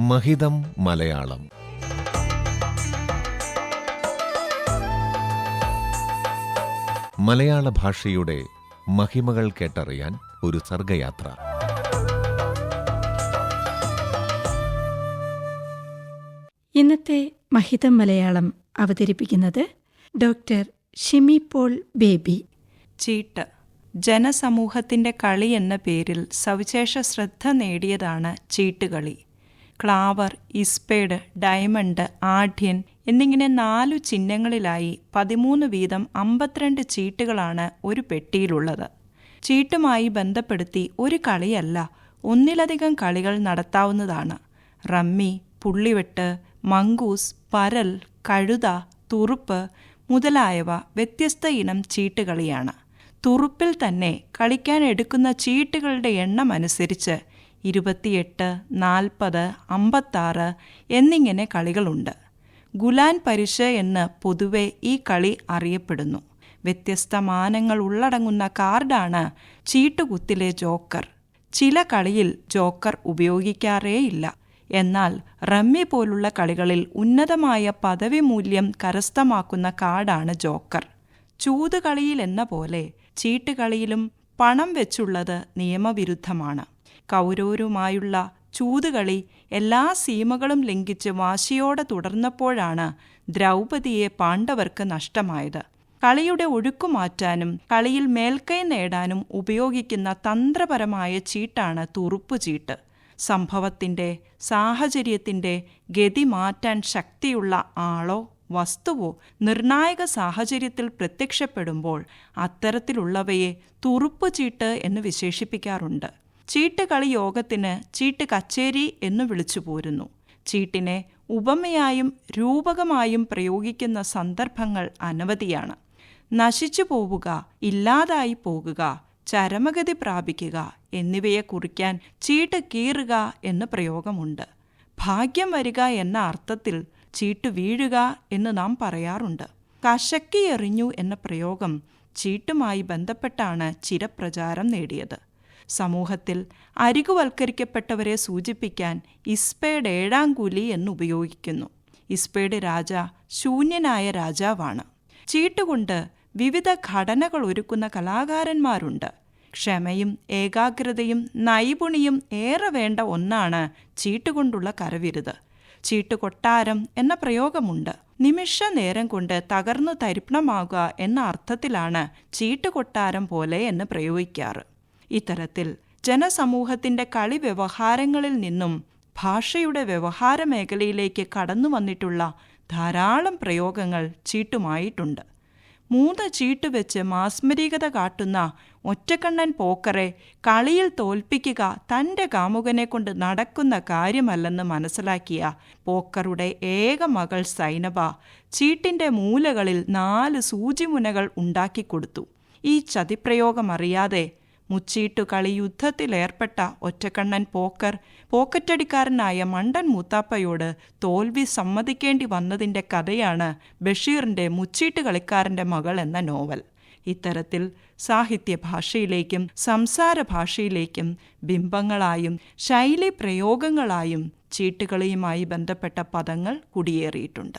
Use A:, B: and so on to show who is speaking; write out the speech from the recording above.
A: മഹിതം മലയാളം. മലയാള ഭാഷയുടെ മഹിമകൾ കേട്ടറിയാൻ ഒരു സർഗയാത്ര.
B: ഇന്നത്തെ മഹിതം മലയാളം അവതരിപ്പിക്കുന്നത് ഡോക്ടർ ഷിമി പോൾ ബേബി.
C: ചീട്ട്. ജനസമൂഹത്തിന്റെ കളി എന്ന പേരിൽ സവിശേഷ ശ്രദ്ധ നേടിയതാണ് ചീട്ടുകളി. ക്ലാവർ ഇസ്പേഡ് ഡയമണ്ട് ആഢ്യൻ എന്നിങ്ങനെ നാലു ചിഹ്നങ്ങളിലായി പതിമൂന്ന് വീതം അമ്പത്തിരണ്ട് ചീട്ടുകളാണ് ഒരു പെട്ടിയിലുള്ളത്. ചീട്ടുമായി ബന്ധപ്പെടുത്തി ഒരു കളിയല്ല ഒന്നിലധികം കളികൾ നടത്താവുന്നതാണ്. റമ്മി പുള്ളിവെട്ട് മങ്കൂസ് പരൽ കഴുത തുറുപ്പ് മുതലായവ വ്യത്യസ്ത ഇനം ചീട്ടുകളിയാണ്. തുറുപ്പിൽ തന്നെ കളിക്കാൻ എടുക്കുന്ന ചീട്ടുകളുടെ എണ്ണം അനുസരിച്ച് ഇരുപത്തിയെട്ട് നാൽപ്പത് അമ്പത്താറ് എന്നിങ്ങനെ കളികളുണ്ട്. ഗുലാൻ പരിഷ് എന്ന് പൊതുവെ ഈ കളി അറിയപ്പെടുന്നു. വ്യത്യസ്ത മാനങ്ങൾ ഉള്ളടങ്ങുന്ന കാർഡാണ് ചീട്ടുകുത്തിലെ ജോക്കർ. ചില കളിയിൽ ജോക്കർ ഉപയോഗിക്കാറേയില്ല. എന്നാൽ റമ്മി പോലുള്ള കളികളിൽ ഉന്നതമായ പദവി മൂല്യം കരസ്ഥമാക്കുന്ന കാർഡാണ് ജോക്കർ. ചൂതുകളിയിൽ എന്ന പോലെ ചീട്ടുകളിയിലും പണം വെച്ചുള്ളത് നിയമവിരുദ്ധമാണ്. കൗരവരുമായുള്ള ചൂതുകളി എല്ലാ സീമകളും ലംഘിച്ച് വാശിയോടെ തുടർന്നപ്പോഴാണ് ദ്രൗപതിയെ പാണ്ഡവർക്ക് നഷ്ടമായത്. കളിയുടെ ഒഴുക്കുമാറ്റാനും കളിയിൽ മേൽക്കൈ നേടാനും ഉപയോഗിക്കുന്ന തന്ത്രപരമായ ചീട്ടാണ് തുറുപ്പുചീട്ട് സംഭവത്തിന്റെ സാഹചര്യത്തിന്റെ ഗതി മാറ്റാൻ ശക്തിയുള്ള ആളോ വസ്തുവോ നിർണായക സാഹചര്യത്തിൽ പ്രത്യക്ഷപ്പെടുമ്പോൾ അത്തരത്തിലുള്ളവയെ തുറുപ്പുചീട്ട് എന്ന് വിശേഷിപ്പിക്കാറുണ്ട്. ചീട്ട് കളി യോഗത്തിന് ചീട്ട് കച്ചേരി എന്ന് വിളിച്ചു പോരുന്നു. ചീട്ടിനെ ഉപമയായും രൂപകമായും പ്രയോഗിക്കുന്ന സന്ദർഭങ്ങൾ അനവധിയാണ്. നശിച്ചു പോവുക ഇല്ലാതായി പോകുക ചരമഗതി പ്രാപിക്കുക എന്നിവയെ കുറിക്കാൻ ചീട്ട് കീറുക എന്ന പ്രയോഗമുണ്ട്. ഭാഗ്യം വരിക എന്ന അർത്ഥത്തിൽ ചീട്ട് വീഴുക എന്ന് നാം പറയാറുണ്ട്. കശക്കി എറിഞ്ഞു എന്ന പ്രയോഗം ചീട്ടുമായി ബന്ധപ്പെട്ടാണ് ചിരപ്രചാരം നേടിയത്. സമൂഹത്തിൽ അരികുവൽക്കരിക്കപ്പെട്ടവരെ സൂചിപ്പിക്കാൻ ഇസ്പയുടെ ഏഴാം കൂലി എന്നുപയോഗിക്കുന്നു. ഇസ്പയുടെ രാജ ശൂന്യനായ രാജാവാണ്. ചീട്ടുകൊണ്ട് വിവിധ ഘടനകൾ ഒരുക്കുന്ന കലാകാരന്മാരുണ്ട്. ക്ഷമയും ഏകാഗ്രതയും നൈപുണിയും ഏറെ വേണ്ട ഒന്നാണ് ചീട്ടുകൊണ്ടുള്ള കരവിരുത്. ചീട്ടുകൊട്ടാരം എന്ന പ്രയോഗമുണ്ട്. നിമിഷ നേരം കൊണ്ട് തകർന്നു തരിപ്പണമാകുക എന്ന അർത്ഥത്തിലാണ് ചീട്ടുകൊട്ടാരം പോലെ എന്ന് പ്രയോഗിക്കാറ്. ഇത്തരത്തിൽ ജനസമൂഹത്തിന്റെ കളി വ്യവഹാരങ്ങളിൽ നിന്നും ഭാഷയുടെ വ്യവഹാര മേഖലയിലേക്ക് കടന്നു വന്നിട്ടുള്ള ധാരാളം പ്രയോഗങ്ങൾ ചീട്ടുമായിട്ടുണ്ട്. മൂന്ന് ചീട്ട് വെച്ച് മാസ്മരികത കാട്ടുന്ന ഒറ്റക്കണ്ണൻ പോക്കറെ കളിയിൽ തോൽപ്പിക്കുക തന്റെ കാമുകനെ കൊണ്ട് നടക്കുന്ന കാര്യമല്ലെന്ന് മനസ്സിലാക്കിയ പോക്കറുടെ ഏക മകൾ സൈനബ ചീട്ടിന്റെ മൂലകളിൽ നാല് സൂചിമുനകൾ ഉണ്ടാക്കിക്കൊടുത്തു. ഈ ചതിപ്രയോഗം അറിയാതെ മുച്ചീട്ടു കളി യുദ്ധത്തിലേർപ്പെട്ട ഒറ്റക്കണ്ണൻ പോക്കർ പോക്കറ്റടിക്കാരനായ മണ്ടൻ മൂത്താപ്പയോട് തോൽവി സമ്മതിക്കേണ്ടി വന്നതിന്റെ കഥയാണ് ബഷീറിന്റെ മുച്ചീട്ട് കളിക്കാരന്റെ മകൾ എന്ന നോവൽ. ഇത്തരത്തിൽ സാഹിത്യ ഭാഷയിലേക്കും സംസാര ഭാഷയിലേക്കും ബിംബങ്ങളായും ശൈലി പ്രയോഗങ്ങളായും ചീട്ടുകളിയുമായി ബന്ധപ്പെട്ട പദങ്ങൾ കുടിയേറിയിട്ടുണ്ട്.